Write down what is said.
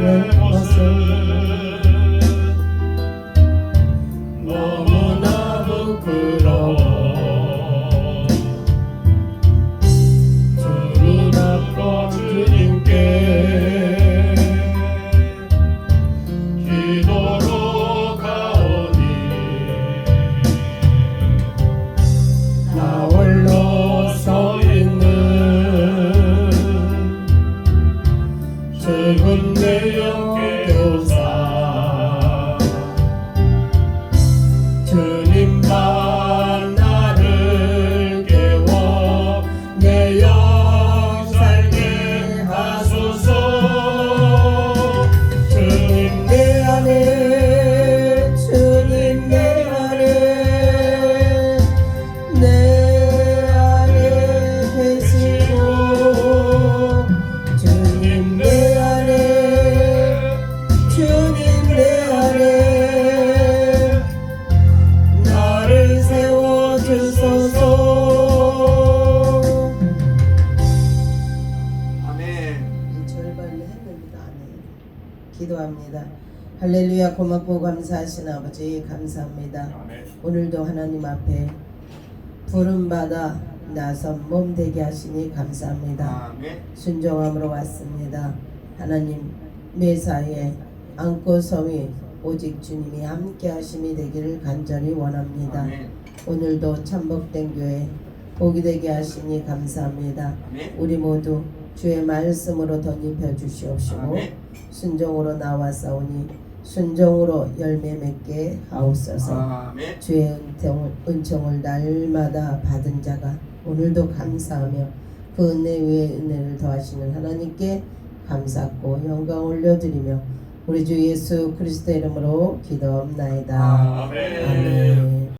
Yeah. say good 기도합니다. 할렐루야 고맙고 감사하신 아버지 감사합니다. 아멘. 오늘도 하나님 앞에 부름받아 나선 몸 되게 하시니 감사합니다. 아멘. 순종함으로 왔습니다. 하나님 매사에 안고 섬이 오직 주님이 함께 하심이 되기를 간절히 원합니다. 아멘. 오늘도 참복된 교회 복이 되게 하시니 감사합니다. 아멘. 우리 모두 주의 말씀으로 덧입혀 주시옵시고 아멘. 순종으로 나와싸우니 순종으로 열매 맺게 하옵소서. 아멘. 주의 은총을, 은총을 날마다 받은 자가 오늘도 감사하며 그 은혜 위에 은혜를 더하시는 하나님께 감사하고 영광 올려드리며 우리 주 예수 그리스도 이름으로 기도합나이다. 아멘. 아멘.